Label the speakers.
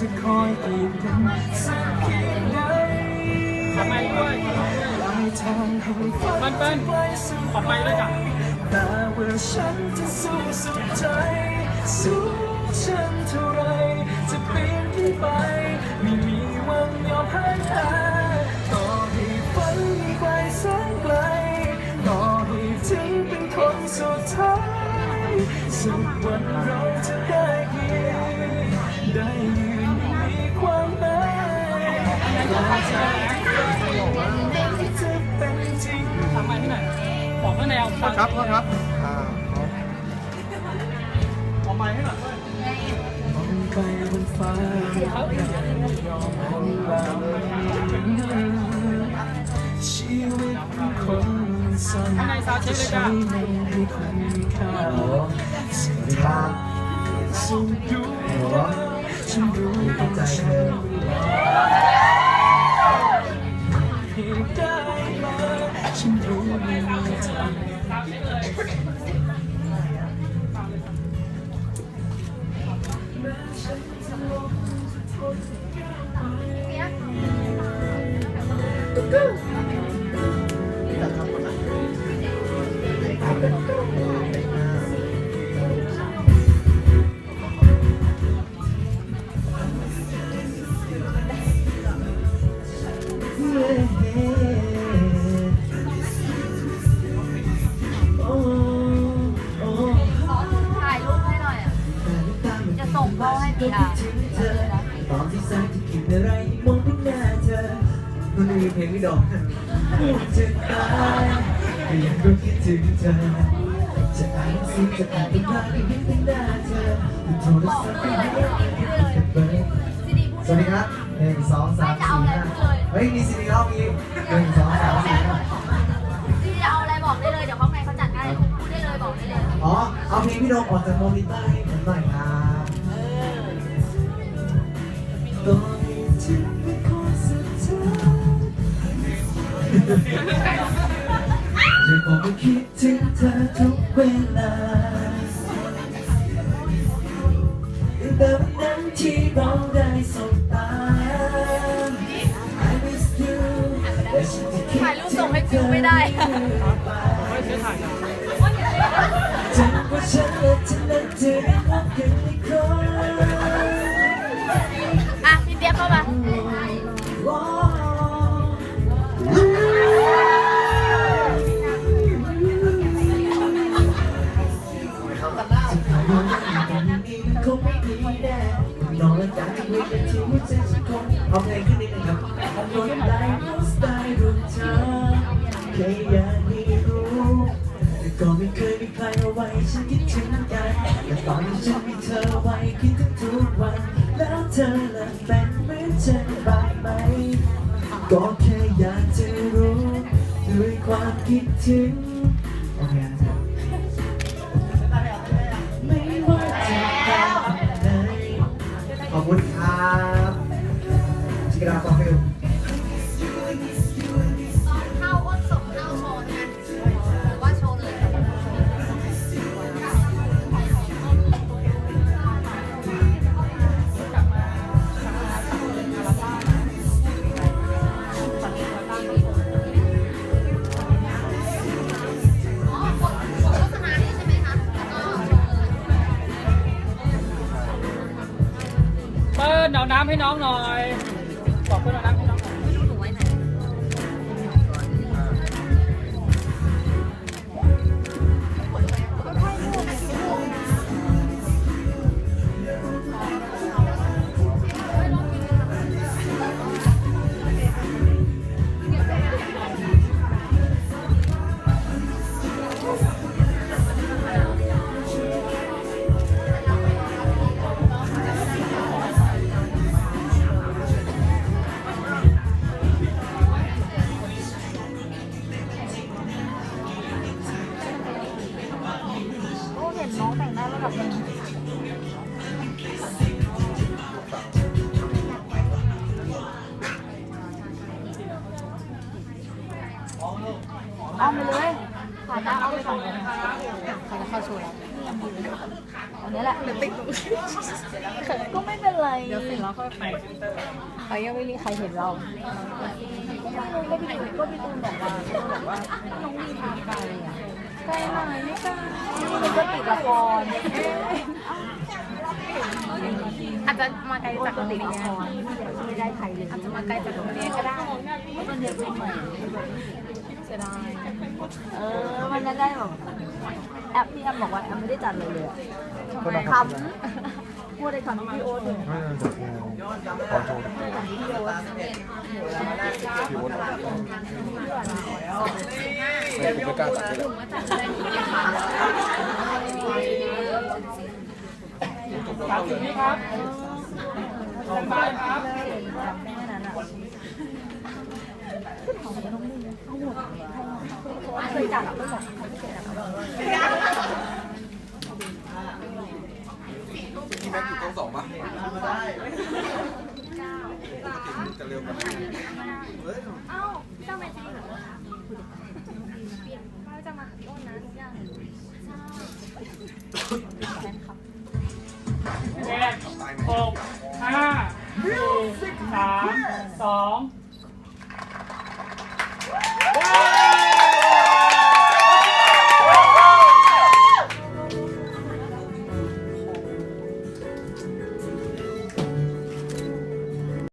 Speaker 1: จะคอยกีดกันสักเพียงใด
Speaker 2: ทำไมด้วย
Speaker 1: ลายทางแห่งฝัน
Speaker 2: มันป็น
Speaker 1: ไกลสุด
Speaker 2: ขอไปด้วยจ้ะ
Speaker 1: แต่ว่าฉันจะสู้สุดใจ สู้ฉันเท่าไร จะปีนขึ้นไป ไม่มีวันยอมแพ้แพ้ต่อให้ฝันมีไกลแสนไกลต่อให้ถึงเป็นคนสุดท้าย สุดวันเรา ที่จะเป็นจริง
Speaker 2: ทำไมที่ไหนบอกข้างในเอาตังค์
Speaker 3: ครับพ่อครับอ่า
Speaker 2: เอาไม้ให้หน่อย
Speaker 1: มองไปบนฟ้าอยอมให้เราชีวิตของคนสั้น
Speaker 2: ข้างในซาวเช็คเลยจ้ะ
Speaker 1: ใช้ให้คุณมีค่าสิ่งทางสุดดูฉันรู้ว่าฉันเมันมี
Speaker 4: เพ
Speaker 5: ลงไม่ดอกจะตายก็ยังก็คิดถึงเธอ จะอ่านหนังสือจะอ่านตำราก็ยังแต่หน้าเธอดูโทรศัพท์ก็ยังเก็บไว้
Speaker 4: ซีดีพูด
Speaker 5: สวัสดีครับหนึ่งสองสามสี่ห้าเฮ้ย มีซีดีแล้วมีหนึ่งสองสามสี่ห้า
Speaker 4: ซีดีเอาอะไรบอกได้เลย เดี๋ยวข้างในเขาจัดให้พูดได้เลยบอกได้เลย
Speaker 5: อ๋อ เอาเพลงพี่โดมออกจากโมนิเตอร์ให้ผมหน่อยครับ จะบอกว่าคิดถึงเธอทุกเวลาแต่วันนั้นที่เราได้สบตา I miss you แต่ฉันจะคิด
Speaker 4: ถ่ายรูปส่งให้ฟิวไม่ได้
Speaker 5: กให้รู้แต่ก็ไม่เคยมีใครเอาไว้ฉันคิดถึงกันแต่ตอนที่ฉันมีเธอไว้คิดถึงทุกวัน แล้วเธอละเป็นเหมือนฉันบ้างไหม ก็แค่อยากจะรู้ด้วยความคิดถึงโอเคนะครับไม่ว่าจะทำอะไรขอบคุณ ให้น้องหน่อย
Speaker 4: เอาไปเลยขานหน้าเอาไปก่อนใครจเข้าโชว์แล้
Speaker 2: วอันนี้แหละเดี๋ย
Speaker 4: วติ
Speaker 5: ด
Speaker 4: ก็ไม่เป็นไร
Speaker 2: เดี๋ยวเสร็จแล้วค่อยไปเขา
Speaker 4: ยังไม่มีใครเห็นเราก็ไม่รู้ก็พี่ตูนก็พี่ตูบอกว่าน้องมีทางไปอะ ไปไหนไม่กล้าพี่ตูนก็ติดละคร
Speaker 3: อาจจะมาไกลจากโรงเรียน
Speaker 4: ไม่ได้ใครเลย
Speaker 3: อาจจะมาไกลจากโรงเรียนก็ได้
Speaker 4: มันเด็กใหม่
Speaker 3: เสียดาย
Speaker 4: เออมันจะได้แบบแอปพี่แอมบอกว่าแอมไม่ได้จัดเลยเลยคำพูดในคำที่พี่โอ๊ตเลย
Speaker 6: ไม่ได้จากงานตอนโชว์พี่โอ๊ตไม่ ผมไม่กล้าจัดเลย
Speaker 2: สามสิบนี่ครับสอบ้านครับ
Speaker 4: แค่นั้นอะเคยจัดอะไม่บอก
Speaker 6: พี่แม็กอยู่กล้องสองป่ะจะเร็วกว่านั้นเฮ้ย
Speaker 4: เอ้าเจ้าแม่จริ งเหรอไม่จะมาพี่โอ๊ตนะทุกอย่าง
Speaker 2: เจ็ดหกห้าสี่สามสอง